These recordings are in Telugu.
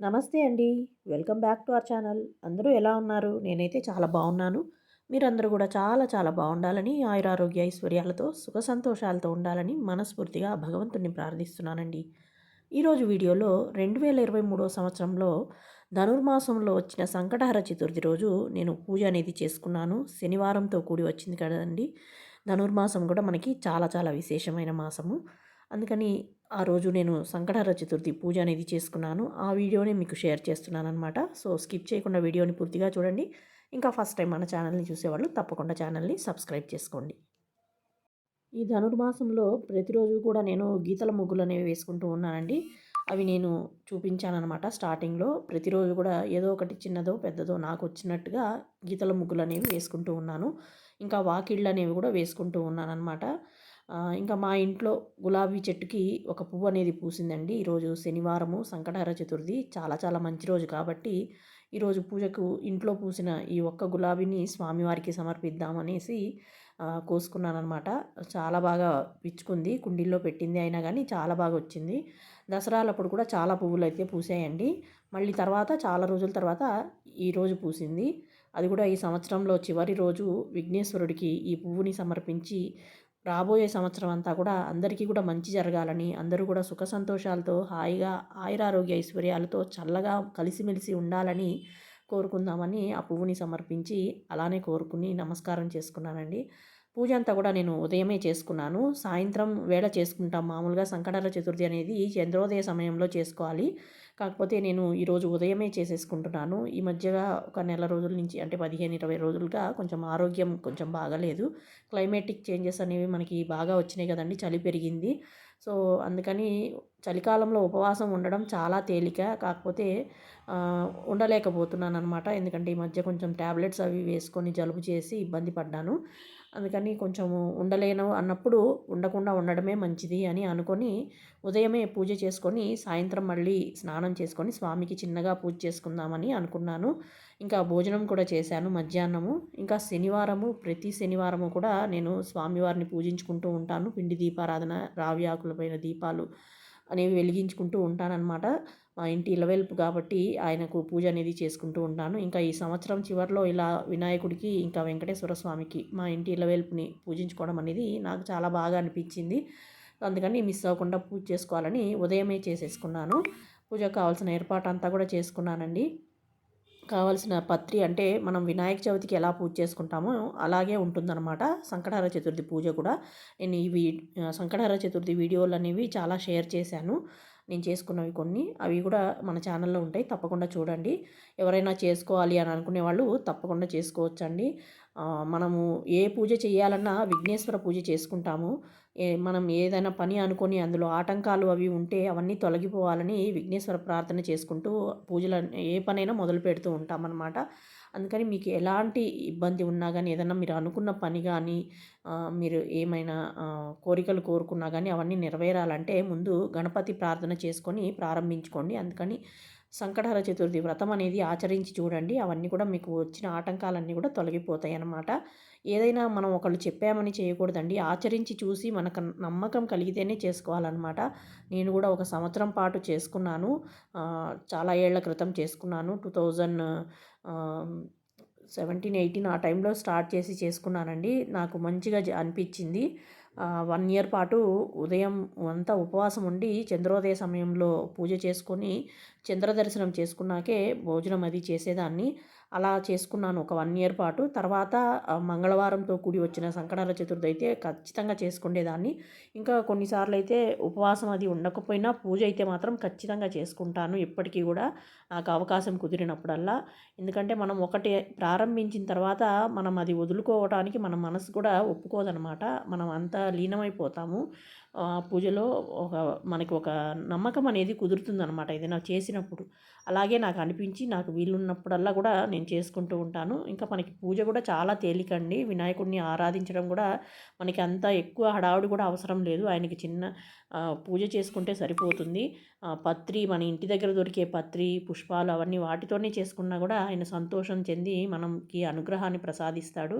నమస్తే అండి. Welcome back to our channel. అందరూ ఎలా ఉన్నారు? నేనైతే చాలా బాగున్నాను. మీరందరూ కూడా చాలా చాలా బాగుండాలని ఆయురారోగ్య ఐశ్వర్యాలతో సుఖ సంతోషాలతో ఉండాలని మనస్ఫూర్తిగా భగవంతుని ప్రార్థిస్తున్నానండి. ఈరోజు వీడియోలో రెండు వేల ఇరవై మూడో సంవత్సరంలో ధనుర్మాసంలో వచ్చిన సంకటహర చతుర్థి రోజు నేను పూజ అనేది చేసుకున్నాను. శనివారంతో కూడి వచ్చింది కదండి. ధనుర్మాసం కూడా మనకి చాలా చాలా విశేషమైన మాసము. అందుకని ఆ రోజు నేను సంకటహర చతుర్థి పూజ అనేది చేసుకున్నాను. ఆ వీడియోని మీకు షేర్ చేస్తున్నాను అనమాట సో స్కిప్ చేయకుండా వీడియోని పూర్తిగా చూడండి. ఇంకా ఫస్ట్ టైం మన ఛానల్ని చూసేవాళ్ళు తప్పకుండా ఛానల్ని సబ్స్క్రైబ్ చేసుకోండి. ఈ ధనుర్మాసంలో ప్రతిరోజు కూడా నేను గీతల ముగ్గులు అనేవి వేసుకుంటూ ఉన్నానండి. అవి నేను చూపించానమాట స్టార్టింగ్లో. ప్రతిరోజు కూడా ఏదో ఒకటి చిన్నదో పెద్దదో నాకు వచ్చినట్టుగా గీతల ముగ్గులు అనేవి వేసుకుంటూ ఉన్నాను. ఇంకా వాకిళ్ళు అనేవి కూడా వేసుకుంటూ ఉన్నానమాట ఇంకా మా ఇంట్లో గులాబీ చెట్టుకి ఒక పువ్వు అనేది పూసిందండి. ఈరోజు శనివారము సంకటహర చతుర్థి. చాలా చాలా మంచి రోజు కాబట్టి ఈరోజు పూజకు ఇంట్లో పూసిన ఈ ఒక్క గులాబీని స్వామివారికి సమర్పిద్దామనేసి కోసుకున్నాను అనమాట చాలా బాగా పిచ్చుకుంది. కుండీల్లో పెట్టింది అయినా కానీ చాలా బాగా వచ్చింది. దసరాలప్పుడు కూడా చాలా పువ్వులు అయితే పూసాయండి. మళ్ళీ తర్వాత చాలా రోజుల తర్వాత ఈరోజు పూసింది. అది కూడా ఈ సంవత్సరంలో చివరి రోజు విఘ్నేశ్వరుడికి ఈ పువ్వుని సమర్పించి రాబోయే సంవత్సరం అంతా కూడా అందరికీ కూడా మంచి జరగాలని అందరూ కూడా సుఖ సంతోషాలతో హాయిగా ఆయురారోగ్య ఐశ్వర్యాలతో చల్లగా కలిసిమెలిసి ఉండాలని కోరుకుందామని ఆ పువ్వుని సమర్పించి అలానే కోరుకుని నమస్కారం చేసుకున్నానండి. పూజ అంతా కూడా నేను ఉదయమే చేసుకున్నాను. సాయంత్రం వేళ చేసుకుంటాం. మామూలుగా సంకటహర చతుర్థి అనేది చంద్రోదయ సమయంలో చేసుకోవాలి. కాకపోతే నేను ఈరోజు ఉదయమే చేసేసుకుంటున్నాను. ఈ మధ్యగా ఒక నెల రోజుల నుంచి అంటే పదిహేను ఇరవై రోజులుగా కొంచెం ఆరోగ్యం కొంచెం బాగాలేదు. క్లైమేటిక్ చేంజెస్ అనేవి మనకి బాగా వచ్చినాయి కదండి. చలి పెరిగింది. సో అందుకని చలికాలంలో ఉపవాసం ఉండడం చాలా తేలిక. కాకపోతే ఉండలేకపోతున్నాను అనమాట ఎందుకంటే ఈ మధ్య కొంచెం ట్యాబ్లెట్స్ అవి వేసుకొని జలుబు చేసి ఇబ్బంది పడ్డాను. అందుకని కొంచెం ఉండలేను అన్నప్పుడు ఉండకుండా ఉండడమే మంచిది అని అనుకొని ఉదయమే పూజ చేసుకొని సాయంత్రం మళ్ళీ స్నానం చేసుకొని స్వామికి చిన్నగా పూజ చేసుకుందామని అనుకున్నాను. ఇంకా భోజనం కూడా చేశాను మధ్యాహ్నము. ఇంకా శనివారము ప్రతి శనివారము కూడా నేను స్వామివారిని పూజించుకుంటూ ఉంటాను. పిండి దీపారాధన రావి ఆకులపైన దీపాలు అనేవి వెలిగించుకుంటూ ఉంటానన్నమాట. మా ఇంటి ఇలవెల్పు కాబట్టి ఆయనకు పూజ అనేది చేసుకుంటూ ఉంటాను. ఇంకా ఈ సంవత్సరం చివరిలో ఇలా వినాయకుడికి ఇంకా వెంకటేశ్వర స్వామికి మా ఇంటి ఇలవెల్పుని పూజించుకోవడం అనేది నాకు చాలా బాగా అనిపించింది. అందుకని మిస్ అవ్వకుండా పూజ చేసుకోవాలని ఉదయమే చేసేసుకున్నాను. పూజకు కావాల్సిన ఏర్పాటు అంతా కూడా చేసుకున్నానండి. కావాల్సిన పత్రి అంటే మనం వినాయక చవితికి ఎలా పూజ చేసుకుంటామో అలాగే ఉంటుందన్నమాట. సంకటహర చతుర్థి పూజ కూడా. నేను ఈ సంకటహర చతుర్థి వీడియోలు అనేవి చాలా షేర్ చేశాను. నేను చేసుకున్నవి కొన్ని. అవి కూడా మన ఛానల్లో ఉంటాయి. తప్పకుండా చూడండి. ఎవరైనా చేసుకోవాలి అని అనుకునే వాళ్ళు తప్పకుండా చేసుకోవచ్చండి. మనము ఏ పూజ చేయాలన్నా విఘ్నేశ్వర పూజ చేసుకుంటాము. మనం ఏదైనా పని అనుకొని అందులో ఆటంకాలు అవి ఉంటే అవన్నీ తొలగిపోవాలని విఘ్నేశ్వర ప్రార్థన చేసుకుంటూ పూజలు ఏ పనైనా మొదలు పెడుతూ ఉంటామన్నమాట. అందుకని మీకు ఎలాంటి ఇబ్బంది ఉన్నా కానీ ఏదైనా మీరు అనుకున్న పని కానీ మీరు ఏమైనా కోరికలు కోరుకున్నా కానీ అవన్నీ నెరవేరాలంటే ముందు గణపతి ప్రార్థన చేసుకొని ప్రారంభించుకోండి. అందుకని సంకటహర చతుర్థి వ్రతం అనేది ఆచరించి చూడండి. అవన్నీ కూడా మీకు వచ్చిన ఆటంకాలన్నీ కూడా తొలగిపోతాయి అన్నమాట. ఏదైనా మనం ఒకళ్ళు చెప్పామని చేయకూడదండి. ఆచరించి చూసి మనకు నమ్మకం కలిగితేనే చేసుకోవాలన్నమాట. నేను కూడా ఒక సంవత్సరం పాటు చేసుకున్నాను. చాలా ఏళ్ళ క్రితం చేసుకున్నాను. టూ థౌజండ్ సెవెంటీన్ ఎయిటీన్ ఆ టైంలో స్టార్ట్ చేసి చేసుకున్నానండి. నాకు మంచిగా అనిపించింది. వన్ ఇయర్ పాటు ఉదయం అంతా ఉపవాసం ఉండి చంద్రోదయ సమయంలో పూజ చేసుకొని చంద్ర దర్శనం చేసుకున్నాకే భోజనం అది చేసేదాన్ని. అలా చేసుకున్నాను ఒక వన్ ఇయర్ పాటు. తర్వాత మంగళవారంతో కూడి వచ్చిన సంకటాల చతుర్థి అయితే ఖచ్చితంగా చేసుకునేదాన్ని ఇంకా కొన్నిసార్లు అయితే ఉపవాసం అది ఉండకపోయినా పూజ అయితే మాత్రం ఖచ్చితంగా చేసుకుంటాను ఇప్పటికీ కూడా నాకు అవకాశం కుదిరినప్పుడల్లా. ఎందుకంటే మనం ఒకటి ప్రారంభించిన తర్వాత మనం అది వదులుకోవడానికి మన మనసు కూడా ఒప్పుకోదనమాట. మనం అంతా లీనమైపోతాము. పూజలో ఒక మనకి ఒక నమ్మకం అనేది కుదురుతుందనమాట ఏదైనా చేసినప్పుడు. అలాగే నాకు అనిపించి నాకు వీలున్నప్పుడల్లా కూడా నేను చేసుకుంటూ ఉంటాను. ఇంకా మనకి పూజ కూడా చాలా తేలికండి. వినాయకుడిని ఆరాధించడం కూడా మనకి అంత ఎక్కువ హడావుడి కూడా అవసరం లేదు. ఆయనకి చిన్న పూజ చేసుకుంటే సరిపోతుంది. పత్రి మన ఇంటి దగ్గర దొరికే పత్రి పుష్పాలు అవన్నీ వాటితోనే చేసుకున్నా కూడా ఆయన సంతోషం చెంది మనకి అనుగ్రహాన్ని ప్రసాదిస్తాడు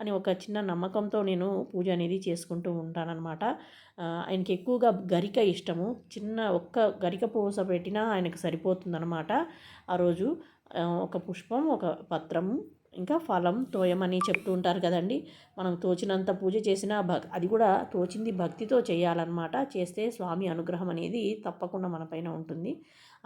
అని ఒక చిన్న నమ్మకంతో నేను పూజ అనేది చేసుకుంటూ ఉంటానన్నమాట. ఆయనకి ఎక్కువగా గరిక ఇష్టము. చిన్న ఒక్క గరిక పూస పెట్టినా ఆయనకు సరిపోతుందన్నమాట. ఆ రోజు ఒక పుష్పం ఒక పత్రము ఇంకా ఫలం తోయమని చెప్తూ ఉంటారు కదండి. మనం తోచినంత పూజ చేసినా భక్ అది కూడా తోచింది భక్తితో చేయాలన్నమాట. చేస్తే స్వామి అనుగ్రహం అనేది తప్పకుండా మన పైన ఉంటుంది.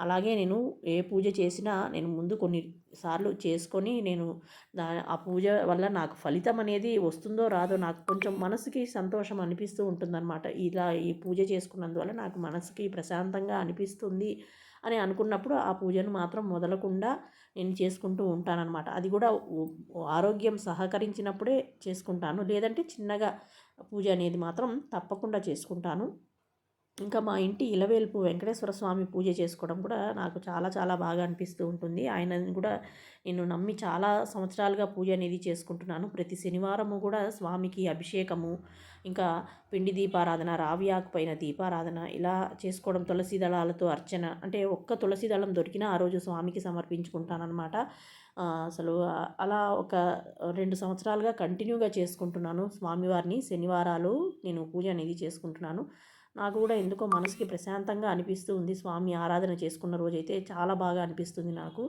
అలాగే నేను ఏ పూజ చేసినా నేను ముందు కొన్ని సార్లు చేసుకొని నేను దా ఆ పూజ వల్ల నాకు ఫలితం అనేది వస్తుందో రాదో నాకు కొంచెం మనసుకి సంతోషం అనిపిస్తూ ఉంటుందన్నమాట. ఇలా ఈ పూజ చేసుకున్నందువల్ల నాకు మనసుకి ప్రశాంతంగా అనిపిస్తుంది అని అనుకున్నప్పుడు ఆ పూజను మాత్రం మొదలకుండా నేను చేసుకుంటూ ఉంటానన్నమాట. అది కూడా ఆరోగ్యం సహకరించినప్పుడే చేసుకుంటాను. లేదంటే చిన్నగా పూజ అనేది మాత్రం తప్పకుండా చేసుకుంటాను. ఇంకా మా ఇంటి ఇలవేల్పు వెంకటేశ్వర స్వామి పూజ చేసుకోవడం కూడా నాకు చాలా చాలా బాగా అనిపిస్తూ ఉంటుంది. ఆయనని కూడా నేను నమ్మి చాలా సంవత్సరాలుగా పూజ అనేది చేసుకుంటున్నాను. ప్రతి శనివారము కూడా స్వామికి అభిషేకము ఇంకా పిండి దీపారాధన రావి పైన దీపారాధన ఇలా చేసుకోవడం తులసి దళాలతో అర్చన అంటే ఒక్క తులసి దళం దొరికినా ఆ రోజు స్వామికి సమర్పించుకుంటానమాట అసలు అలా ఒక రెండు సంవత్సరాలుగా కంటిన్యూగా చేసుకుంటున్నాను స్వామివారిని. శనివారాలు నేను పూజ అనేది చేసుకుంటున్నాను. నాకు కూడా ఎందుకో మనసుకి ప్రశాంతంగా అనిపిస్తూ ఉంది. స్వామి ఆరాధన చేసుకున్న రోజైతే చాలా బాగా అనిపిస్తుంది నాకు.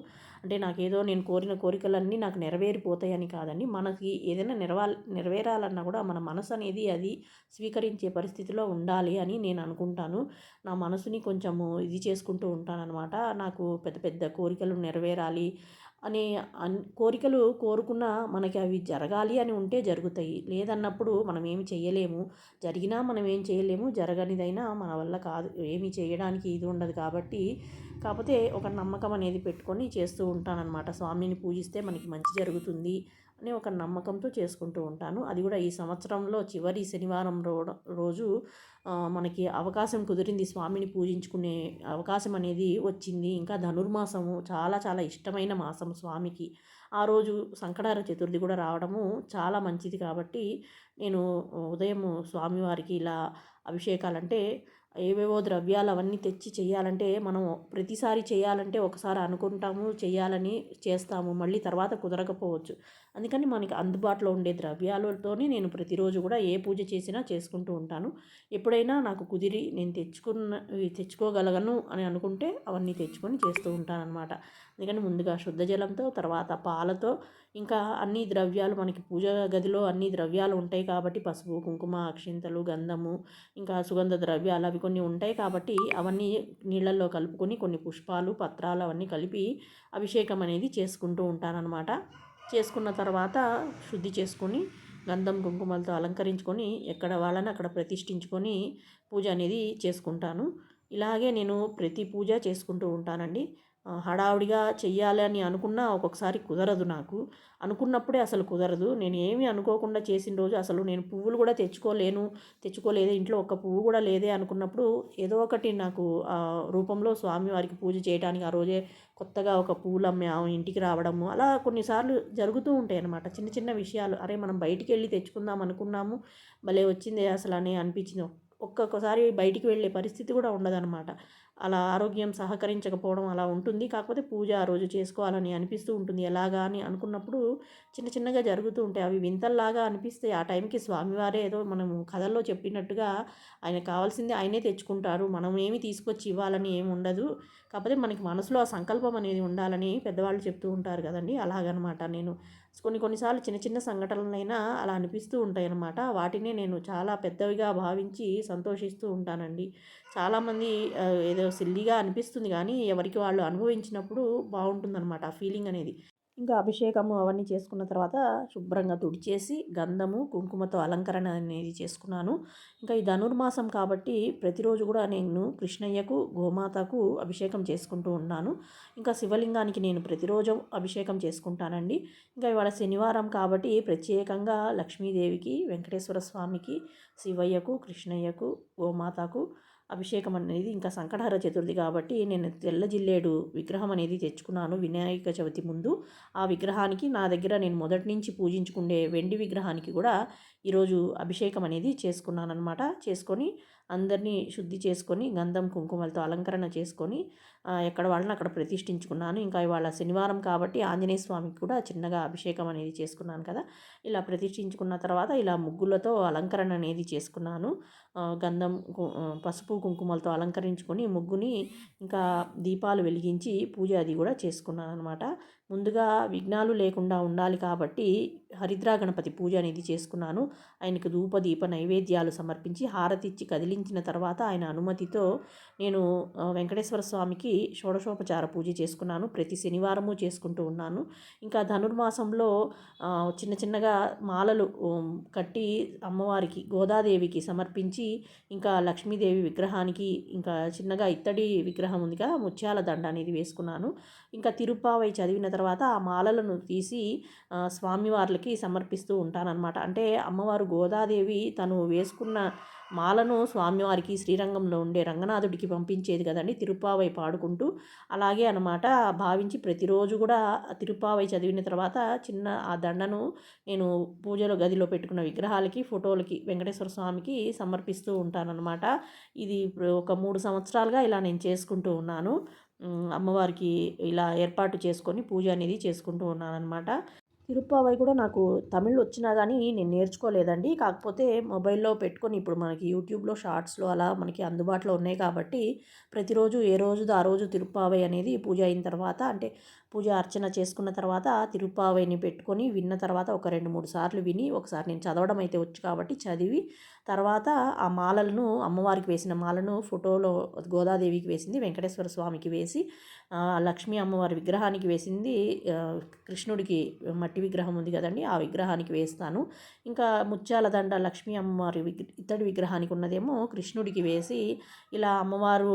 అంటే నాకేదో నేను కోరిన కోరికలన్నీ నాకు నెరవేరిపోతాయని కాదండి. మనకి ఏదైనా నెరవా నెరవేరాలన్నా కూడా మన మనసు అనేది అది స్వీకరించే పరిస్థితిలో ఉండాలి అని నేను అనుకుంటాను. నా మనసుని కొంచెము ఇది చేసుకుంటూ ఉంటానన్నమాట. నాకు పెద్ద పెద్ద కోరికలు నెరవేరాలి. అనే అన్ కోరికలు కోరుకున్న మనకి అవి జరగాలి అని ఉంటే జరుగుతాయి. లేదన్నప్పుడు మనం ఏమి చేయలేము. జరిగినా మనం ఏం చేయలేము. జరగనిదైనా మన వల్ల కాదు. ఏమి చేయడానికి ఇది ఉండదు కాబట్టి కాకపోతే ఒక నమ్మకం అనేది పెట్టుకొని చేస్తూ ఉంటానన్నమాట. స్వామిని పూజిస్తే మనకి మంచి జరుగుతుంది. అని ఒక నమ్మకంతో చేసుకుంటూ ఉంటాను. అది కూడా ఈ సంవత్సరంలో చివరి శనివారం రో రోజు మనకి అవకాశం కుదిరింది. స్వామిని పూజించుకునే అవకాశం అనేది వచ్చింది. ఇంకా ధనుర్మాసము చాలా చాలా ఇష్టమైన మాసం స్వామికి. ఆ రోజు సంకటార చతుర్థి కూడా రావడము చాలా మంచిది కాబట్టి నేను ఉదయం స్వామివారికి ఇలా అభిషేకాలంటే ఏవేవో ద్రవ్యాలు అవన్నీ తెచ్చి చేయాలంటే మనం ప్రతిసారి చేయాలంటే ఒకసారి అనుకుంటాము చేయాలని చేస్తాము. మళ్ళీ తర్వాత కుదరకపోవచ్చు. అందుకని మనకి అందుబాటులో ఉండే ద్రవ్యాలతోనే నేను ప్రతిరోజు కూడా ఏ పూజ చేసినా చేసుకుంటూ ఉంటాను. ఎప్పుడైనా నాకు కుదిరి నేను తెచ్చుకున్న తెచ్చుకోగలగను అని అనుకుంటే అవన్నీ తెచ్చుకొని చేస్తూ ఉంటానన్నమాట. అందుకని ముందుగా శుద్ధ జలంతో తర్వాత పాలతో ఇంకా అన్ని ద్రవ్యాలు మనకి పూజ గదిలో అన్ని ద్రవ్యాలు ఉంటాయి కాబట్టి పసుపు కుంకుమ అక్షింతలు గంధము ఇంకా సుగంధ ద్రవ్యాలు అవి కొన్ని ఉంటాయి కాబట్టి అవన్నీ నీళ్ళల్లో కలుపుకొని కొన్ని పుష్పాలు పత్రాలు అవన్నీ కలిపి అభిషేకం అనేది చేసుకుంటూ ఉంటానన్నమాట చేసుకున్న తర్వాత శుద్ధి చేసుకొని గంధం కుంకుమలతో అలంకరించుకొని ఎక్కడ వాళ్ళని అక్కడ ప్రతిష్ఠించుకొని పూజ అనేది చేసుకుంటాను. ఇలాగే నేను ప్రతి పూజ చేసుకుంటూ ఉంటానండి. హడావుడిగా చెయ్యాలని అనుకున్నా ఒక్కొక్కసారి కుదరదు నాకు. అనుకున్నప్పుడే అసలు కుదరదు. నేను ఏమీ అనుకోకుండా చేసిన రోజు అసలు నేను పువ్వులు కూడా తెచ్చుకోలేను తెచ్చుకోలేదే. ఇంట్లో ఒక్క పువ్వు కూడా లేదే అనుకున్నప్పుడు ఏదో ఒకటి నాకు రూపంలో స్వామివారికి పూజ చేయడానికి ఆ రోజే కొత్తగా ఒక పూలు అమ్మే ఇంటికి రావడము అలా కొన్నిసార్లు జరుగుతూ ఉంటాయి అన్నమాట. చిన్న చిన్న విషయాలు అరే మనం బయటికి వెళ్ళి తెచ్చుకుందాం అనుకున్నాము భలే వచ్చింది అసలు అని అనిపించింది. ఒక్కొక్కసారి బయటికి వెళ్ళే పరిస్థితి కూడా ఉండదన్నమాట. అలా ఆరోగ్యం సహకరించకపోవడం అలా ఉంటుంది. కాకపోతే పూజ ఆ రోజు చేసుకోవాలని అనిపిస్తూ ఉంటుంది. ఎలాగా అని అనుకున్నప్పుడు చిన్న చిన్నగా జరుగుతూ ఉంటాయి. అవి వింతల్లాగా అనిపిస్తే ఆ టైంకి స్వామివారే ఏదో మనము కథల్లో చెప్పినట్టుగా ఆయన కావాల్సింది ఆయనే తెచ్చుకుంటారు. మనం ఏమి తీసుకొచ్చి ఇవ్వాలని ఏమి ఉండదు. కాకపోతే మనకి మనసులో ఆ సంకల్పం అనేది ఉండాలని పెద్దవాళ్ళు చెప్తూ ఉంటారు కదండి. అలాగనమాట నేను కొన్ని కొన్నిసార్లు చిన్న చిన్న సంఘటనలైనా అలా అనిపిస్తూ ఉంటాయన్నమాట. వాటినే నేను చాలా పెద్దవిగా భావించి సంతోషిస్తూ ఉంటానండి. చాలామంది ఏదో సిల్లీగా అనిపిస్తుంది కానీ ఎవరికి వాళ్ళు అనుభవించినప్పుడు బాగుంటుందన్నమాట ఆ ఫీలింగ్ అనేది. ఇంకా అభిషేకము అవన్నీ చేసుకున్న తర్వాత శుభ్రంగా తుడిచేసి గంధము కుంకుమతో అలంకరణ అనేది చేసుకున్నాను. ఇంకా ఈ ధనుర్మాసం కాబట్టి ప్రతిరోజు కూడా నేను కృష్ణయ్యకు గోమాతకు అభిషేకం చేసుకుంటూ ఉన్నాను. ఇంకా శివలింగానికి నేను ప్రతిరోజు అభిషేకం చేసుకుంటానండి. ఇంకా ఇవాళ శనివారం కాబట్టి ప్రత్యేకంగా లక్ష్మీదేవికి వెంకటేశ్వర స్వామికి శివయ్యకు కృష్ణయ్యకు గోమాతకు అభిషేకం అనేది ఇంకా సంకటహర చతుర్థి కాబట్టి నేను తెల్ల జిల్లేడు విగ్రహం అనేది తెచ్చుకున్నాను వినాయక చవితి ముందు. ఆ విగ్రహానికి నా దగ్గర నేను మొదటి నుంచి పూజించుకునే వెండి విగ్రహానికి కూడా ఈరోజు అభిషేకం అనేది చేసుకున్నాను అనమాట చేసుకొని అందరినీ శుద్ధి చేసుకొని గంధం కుంకుమలతో అలంకరణ చేసుకొని ఎక్కడ వాళ్ళని అక్కడ ప్రతిష్ఠించుకున్నాను. ఇంకా ఇవాళ శనివారం కాబట్టి ఆంజనేయ స్వామికి కూడా చిన్నగా అభిషేకం అనేది చేసుకున్నాను కదా. ఇలా ప్రతిష్ఠించుకున్న తర్వాత ఇలా ముగ్గులతో అలంకరణ అనేది చేసుకున్నాను. గంధం కు- పసుపు కుంకుమలతో అలంకరించుకొని ముగ్గుని ఇంకా దీపాలు వెలిగించి పూజ అది కూడా చేసుకున్నాను అనమాట ముందుగా విఘ్నాలు లేకుండా ఉండాలి కాబట్టి హరిద్రా గణపతి పూజ అనేది చేసుకున్నాను. ఆయనకు ధూప దీప నైవేద్యాలు సమర్పించి హారతి ఇచ్చి కదిలించిన తర్వాత ఆయన అనుమతితో నేను వెంకటేశ్వర స్వామికి షోడశోపచార పూజ చేసుకున్నాను. ప్రతి శనివారము చేసుకుంటూ ఉన్నాను. ఇంకా ధనుర్మాసంలో చిన్న చిన్నగా మాలలు కట్టి అమ్మవారికి గోదాదేవికి సమర్పించి ఇంకా లక్ష్మీదేవి విగ్రహానికి ఇంకా చిన్నగా ఇత్తడి విగ్రహం ఉందిగా ముత్యాల దండ అనేది వేసుకున్నాను. ఇంకా తిరుప్పావై చదివిన తర్వాత ఆ మాలలను తీసి స్వామివార్లకి సమర్పిస్తూ ఉంటానన్నమాట. అంటే అమ్మవారు గోదాదేవి తను వేసుకున్న మాలను స్వామివారికి శ్రీరంగంలో ఉండే రంగనాథుడికి పంపించేది కదండి. తిరుపావై పాడుకుంటూ అలాగే అనమాట భావించి ప్రతిరోజు కూడా తిరుపావై చదివిన తర్వాత చిన్న ఆ దండను నేను పూజలో గదిలో పెట్టుకున్న విగ్రహాలకి ఫోటోలకి వెంకటేశ్వర స్వామికి సమర్పిస్తూ ఉంటానన్నమాట. ఇది ఒక మూడు సంవత్సరాలుగా ఇలా నేను చేసుకుంటూ ఉన్నాను. అమ్మవారికి ఇలా ఏర్పాటు చేసుకొని పూజ అనేది చేసుకుంటూ ఉన్నానన్నమాట. తిరుప్పావై కూడా నాకు తమిళ్ వచ్చినా కానీ నేను నేర్చుకోలేదండి. కాకపోతే మొబైల్లో పెట్టుకొని ఇప్పుడు మనకి యూట్యూబ్లో షార్ట్స్లో అలా మనకి అందుబాటులో ఉన్నాయి కాబట్టి ప్రతిరోజు ఏ రోజుది ఆ రోజు తిరుప్పావై అనేది పూజ అయిన తర్వాత అంటే పూజ అర్చన చేసుకున్న తర్వాత తిరుప్పావైని పెట్టుకొని విన్న తర్వాత ఒక రెండు మూడు సార్లు విని ఒకసారి నేను చదవడం అయితే వచ్చు కాబట్టి చదివి తర్వాత ఆ మాలలను అమ్మవారికి వేసిన మాలను ఫోటోలో గోదాదేవికి వేసింది వెంకటేశ్వర స్వామికి వేసి లక్ష్మీ అమ్మవారి విగ్రహానికి వేసింది కృష్ణుడికి మట్టి విగ్రహం ఉంది కదండి ఆ విగ్రహానికి వేస్తాను. ఇంకా ముత్యాల దండ లక్ష్మీ అమ్మవారి విగ్ర ఇత్తడి విగ్రహానికి ఉన్నదేమో కృష్ణుడికి వేసి ఇలా అమ్మవారు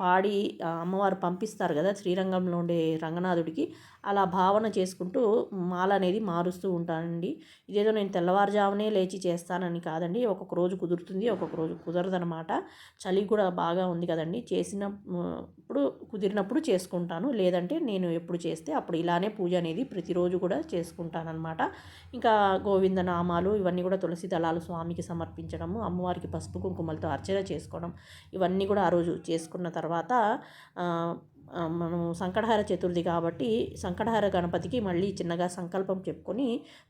పాడి అమ్మవారు పంపిస్తారు కదా శ్రీరంగంలో ఉండే రంగనాథుడికి అలా భావన చేసుకుంటూ మాల అనేది మారుస్తూ ఉంటానండి. ఇదేదో నేను తెల్లవారుజామునే లేచి చేస్తానని కాదండి. ఒక్కొక్క రోజు కుదురుతుంది ఒక్కొక్క రోజు కుదరదనమాట చలి కూడా బాగా ఉంది కదండి. చేసినప్పుడు కుదిరినప్పుడు చేసుకుంటాను. లేదంటే నేను ఎప్పుడు చేస్తే అప్పుడు ఇలానే పూజ అనేది ప్రతిరోజు కూడా చేసుకుంటానన్నమాట. ఇంకా గోవింద నామాలు ఇవన్నీ కూడా తులసి దళాలు స్వామికి సమర్పించడము అమ్మవారికి పసుపు కుంకుమలతో అర్చన చేసుకోవడం ఇవన్నీ కూడా ఆ రోజు చేసుకున్న తర్వాత మనము మనం సంకటహార చతుర్థి కాబట్టి సంకటహార గణపతికి మళ్ళీ చిన్నగా సంకల్పం చెప్పుకొని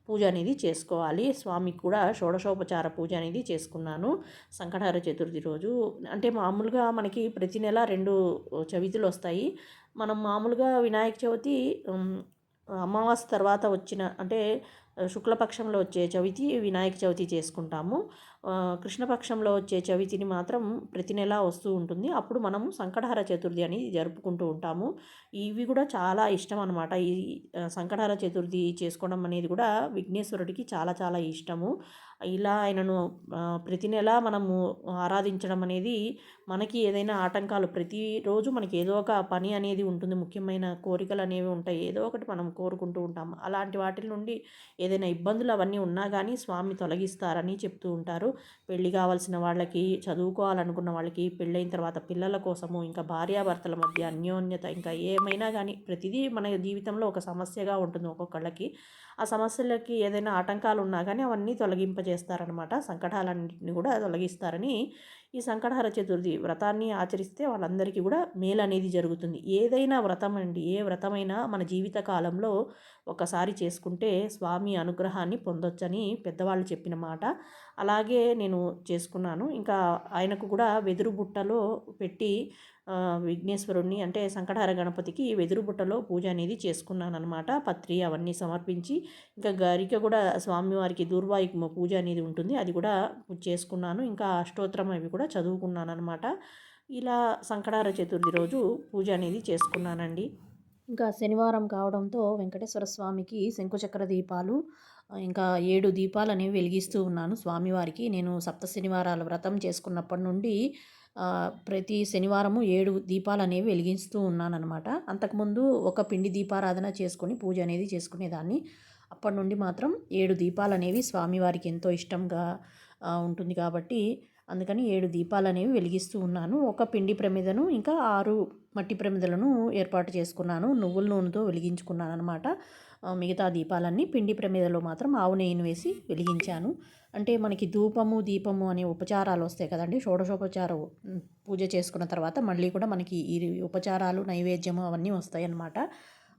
పూజ అనేది చేసుకోవాలి. స్వామికి కూడా షోడశోపచార పూజ అనేది చేసుకున్నాను సంకటహార చతుర్థి రోజు. అంటే మామూలుగా మనకి ప్రతి నెల రెండు చవితులు వస్తాయి. మనం మామూలుగా వినాయక చవితి అమావాస్య తర్వాత వచ్చిన అంటే శుక్లపక్షంలో వచ్చే చవితి వినాయక చవితి చేసుకుంటాము. కృష్ణపక్షంలో వచ్చే చవితిని మాత్రం ప్రతి నెల వస్తూ ఉంటుంది. అప్పుడు మనము సంకటహర చతుర్థి అని జరుపుకుంటూ ఉంటాము. ఇవి కూడా చాలా ఇష్టం అనమాట ఈ సంకటహర చతుర్థి చేసుకోవడం అనేది కూడా విఘ్నేశ్వరుడికి చాలా చాలా ఇష్టము. ఇలా ఆయనను ప్రతి నెల మనము ఆరాధించడం అనేది మనకి ఏదైనా ఆటంకాలు ప్రతిరోజు మనకి ఏదో ఒక పని అనేది ఉంటుంది. ముఖ్యమైన కోరికలు అనేవి ఉంటాయి. ఏదో ఒకటి మనం కోరుకుంటూ ఉంటాం అలాంటి వాటి నుండి ఏదైనా ఇబ్బందులు అవన్నీ ఉన్నా కానీ స్వామి తొలగిస్తారని చెప్తూ ఉంటారు. పెళ్ళి కావాల్సిన వాళ్ళకి చదువుకోవాలనుకున్న వాళ్ళకి పెళ్ళైన తర్వాత పిల్లల కోసము ఇంకా భార్యాభర్తల మధ్య అన్యోన్యత ఇంకా ఏమైనా కానీ ప్రతిదీ మన జీవితంలో ఒక సమస్యగా ఉంటుంది ఒక్కొక్కళ్ళకి. ఆ సమస్యలకి ఏదైనా ఆటంకాలు ఉన్నా కానీ అవన్నీ తొలగింపజేస్తారనమాట సంకటాలన్నింటినీ కూడా తొలగిస్తారని ఈ సంకటహర చతుర్థి వ్రతాన్ని ఆచరిస్తే వాళ్ళందరికీ కూడా మేలు అనేది జరుగుతుంది. ఏదైనా వ్రతం అండి ఏ వ్రతమైనా మన జీవిత కాలంలో ఒకసారి చేసుకుంటే స్వామి అనుగ్రహాన్ని పొందొచ్చని పెద్దవాళ్ళు చెప్పిన మాట. అలాగే నేను చేసుకున్నాను. ఇంకా ఆయనకు కూడా వెదురు బుట్టలో పెట్టి విఘ్నేశ్వరుణ్ణి అంటే సంకటహర గణపతికి వెదురు బుట్టలో పూజ అనేది చేసుకున్నాను అనమాట పత్రి అవన్నీ సమర్పించి ఇంకా గరిక కూడా స్వామివారికి దూర్వాయి పూజ అనేది ఉంటుంది. అది కూడా చేసుకున్నాను. ఇంకా అష్టోత్తరం అవి కూడా చదువుకున్నాను అనమాట ఇలా సంకటార చతుర్థి రోజు పూజ అనేది చేసుకున్నానండి. ఇంకా శనివారం కావడంతో వెంకటేశ్వర స్వామికి శంకుచక్ర దీపాలు ఇంకా ఏడు దీపాలు అనేవి వెలిగిస్తూ ఉన్నాను స్వామివారికి. నేను సప్త శనివారాల వ్రతం చేసుకున్నప్పటి నుండి ప్రతి శనివారము ఏడు దీపాలు అనేవి వెలిగిస్తూ ఉన్నానన్నమాట. అంతకుముందు ఒక పిండి దీపారాధన చేసుకొని పూజ అనేది చేసుకునేదాన్ని. అప్పటి నుండి మాత్రం ఏడు దీపాలు అనేవి స్వామివారికి ఎంతో ఇష్టంగా ఉంటుంది కాబట్టి అందుకని ఏడు దీపాలు అనేవి వెలిగిస్తూ ఉన్నాను. ఒక పిండి ప్రమిదను ఇంకా ఆరు మట్టి ప్రమిదలను ఏర్పాటు చేసుకున్నాను. నువ్వుల నూనెతో వెలిగించుకున్నాను అనమాట మిగతా దీపాలన్నీ పిండి ప్రమిదలో మాత్రం ఆవు నెయ్యిని వేసి వెలిగించాను. అంటే మనకి ధూపము దీపము అనే ఉపచారాలు వస్తాయి కదండి. షోడశోపచార పూజ చేసుకున్న తర్వాత మళ్ళీ కూడా మనకి ఈ ఉపచారాలు నైవేద్యము అవన్నీ వస్తాయి అన్నమాట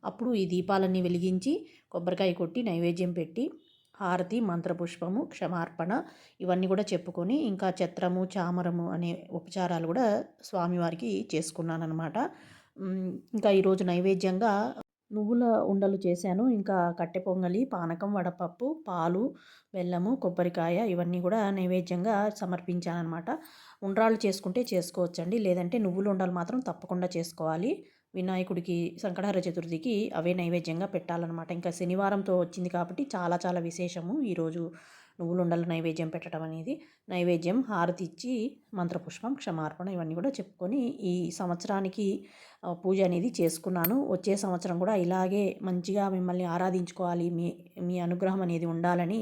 అప్పుడు ఈ దీపాలన్నీ వెలిగించి కొబ్బరికాయ కొట్టి నైవేద్యం పెట్టి హారతి మంత్రపుష్పము క్షమార్పణ ఇవన్నీ కూడా చెప్పుకొని ఇంకా చత్రము చామరము అనే ఉపచారాలు కూడా స్వామివారికి చేసుకున్నాను అనమాట ఇంకా ఈరోజు నైవేద్యంగా నువ్వుల ఉండలు చేశాను. ఇంకా కట్టె పొంగలి పానకం వడపప్పు పాలు బెల్లము కొబ్బరికాయ ఇవన్నీ కూడా నైవేద్యంగా సమర్పించాను అనమాట ఉండ్రాళ్ళు చేసుకుంటే చేసుకోవచ్చండి. లేదంటే నువ్వుల ఉండలు మాత్రం తప్పకుండా చేసుకోవాలి. వినాయకుడికి సంకటహర చతుర్థికి అవే నైవేద్యంగా పెట్టాలన్నమాట. ఇంకా శనివారంతో వచ్చింది కాబట్టి చాలా చాలా విశేషము ఈరోజు. నువ్వులుండల నైవేద్యం పెట్టడం అనేది నైవేద్యం హారతి ఇచ్చి మంత్రపుష్పం క్షమార్పణ ఇవన్నీ కూడా చెప్పుకొని ఈ సంవత్సరానికి పూజ అనేది చేసుకున్నాను. వచ్చే సంవత్సరం కూడా ఇలాగే మంచిగా మిమ్మల్ని ఆరాధించుకోవాలి. మీ మీ అనుగ్రహం అనేది ఉండాలని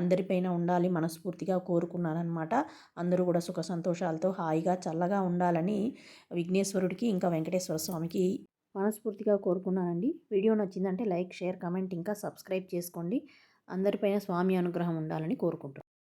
అందరిపైన ఉండాలి మనస్ఫూర్తిగా కోరుకున్నానమాట అందరూ కూడా సుఖ సంతోషాలతో హాయిగా చల్లగా ఉండాలని విఘ్నేశ్వరుడికి ఇంకా వెంకటేశ్వర స్వామికి మనస్ఫూర్తిగా కోరుకున్నానండి. వీడియో నచ్చిందంటే లైక్ షేర్ కమెంట్ ఇంకా సబ్స్క్రైబ్ చేసుకోండి. అందరిపైన స్వామి అనుగ్రహం ఉండాలని కోరుకుంటున్నాను